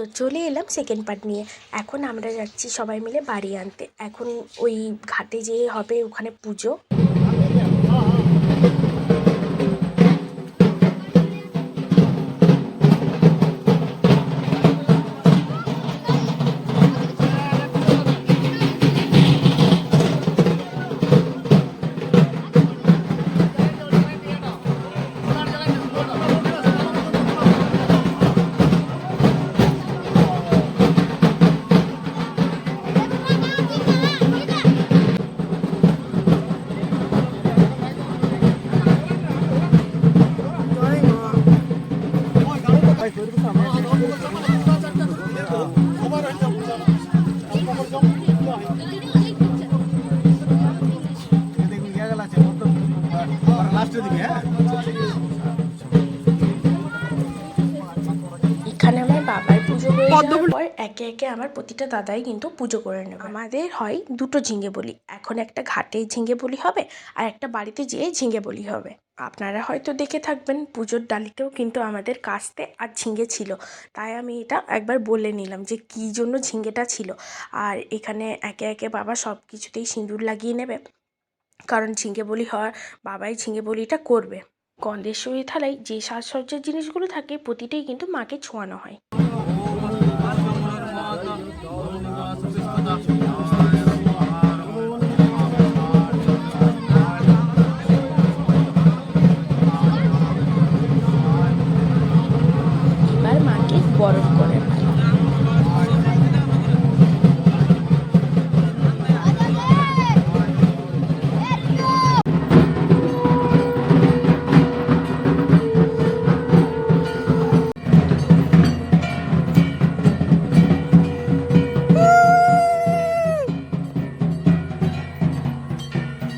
তো চলে এলাম সেকেন্ড পার্ট নিয়ে। এখন আমরা যাচ্ছি সবাই মিলে বাড়ি আনতে। এখন ওই ঘাটে যেয়ে হবে ওখানে পুজো। এখানে আমার বাবার পুজো পর একে একে আমার প্রতিটা দাদাই কিন্তু পুজো করে নেবে। আমাদের হয় দুটো ঝিঙে বলি। এখন একটা ঘাটে ঝিঙে বলি হবে আর একটা বাড়িতে যেয়ে ঝিঙে বলি হবে। আপনারা হয়তো দেখে থাকবেন পুজোর ডালিতেও কিন্তু আমাদের কাস্তে আর ঝিঙে ছিল তাই আমি এটা একবার বলে নিলাম যে কী জন্য ঝিঙেটা ছিল আর এখানে একে একে বাবা সব কিছুতেই সিঁদুর লাগিয়ে নেবে কারণ ঝিঙে বলি হওয়ার বাবাই ঝিঙে বলিটা করবে গন্ধেশ্বরী থালায় যে সাজসজ্জার জিনিসগুলো থাকে প্রতিটাই কিন্তু মাকে ছোঁয়ানো হয় বরণ করে। পালা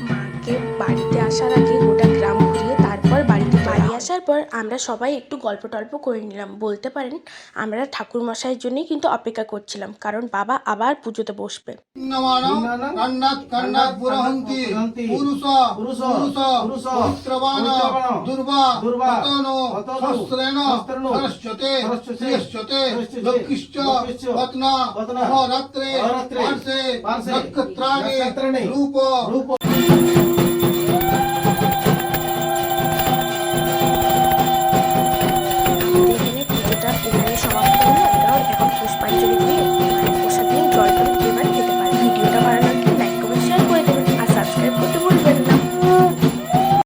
মাকে বাড়িতে আসার আগে বাড়ি আসার পর আমরা সবাই একটু গল্প টল্প করে নিলাম। বলতে পারেন আমরা ঠাকুর মশাইয়ের জন্যই কিন্তু অপেক্ষা করছিলাম কারণ বাবা আবার পুজোতে বসবে। রূপ